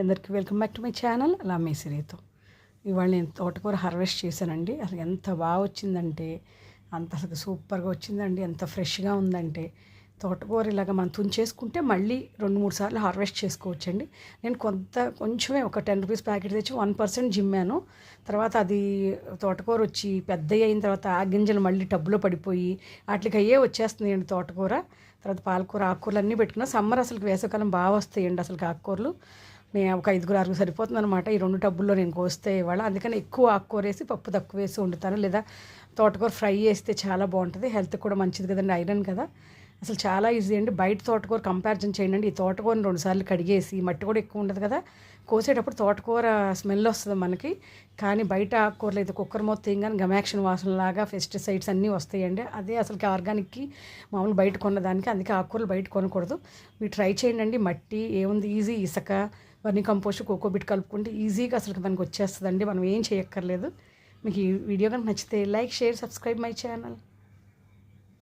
అందరికీ welcome back to my channel. అలా మేసిరీతో ఇవాళ నేను తోటకూర హార్వెస్ట్ చేశానండి. అసలు ఎంత బాగా వచ్చిందంటే అంత అసలు సూపర్గా వచ్చిందండి. ఎంత ఫ్రెష్గా ఉందంటే తోటకూర ఇలాగ మనం తుంచేసుకుంటే మళ్ళీ రెండు మూడు సార్లు హార్వెస్ట్ చేసుకోవచ్చండి. నేను కొంత కొంచెమే ఒక టెన్ రూపీస్ ప్యాకెట్ తెచ్చి వన్ పర్సెంట్ జిమ్మాను. తర్వాత అది తోటకూర వచ్చి పెద్ద అయిన తర్వాత ఆ గింజలు మళ్ళీ టబ్బులో పడిపోయి వాటికి అయ్యే వచ్చేస్తున్నాయండి తోటకూర. తర్వాత పాలకూర ఆకుకూరలు అన్నీ పెట్టుకున్నా సమ్మర్ అసలు వేసవకాలం బాగా వస్తాయండి అసలు ఆకుకూరలు. నేను ఒక ఐదుగురు ఆరుగురు సరిపోతుంది అనమాట ఈ రెండు టబ్బుల్లో నేను కోస్తే ఇవాళ. అందుకని ఎక్కువ ఆకుకూర వేసి పప్పు తక్కువ వేసి వండుతాను. లేదా తోటకూర ఫ్రై చేస్తే చాలా బాగుంటుంది. హెల్త్ కూడా మంచిది కదండి ఐరన్ కదా. అసలు చాలా ఈజీ అండి. బయట తోటకూర కంపారిజన్ చేయండి. ఈ తోటకూరని రెండుసార్లు కడిగేసి మట్టి కూడా ఎక్కువ ఉండదు కదా. కోసేటప్పుడు తోటకూర స్మెల్ వస్తుంది మనకి. కానీ బయట ఆకుకూరలు అయితే కుక్కర్ మొత్తం కానీ గమాక్షన్ వాసనలాగా పెస్టిసైడ్స్ అన్నీ వస్తాయండి. అదే అసలుకి ఆర్గానిక్కి మామూలు బయట కొన్నదానికి అందుకే ఆకుకూరలు బయట కొనకూడదు. మీరు ట్రై చేయండి మట్టి ఏముంది? ఈజీ. ఇసుక వర్ని కంపోస్ట్ కోకోబిట్ కలుపుకుంటే ఈజీగా అసలు మనకు వచ్చేస్తుందండి. మనం ఏం చేయక్కర్లేదు. మీకు ఈ వీడియో కనుక నచ్చితే like share subscribe my channel.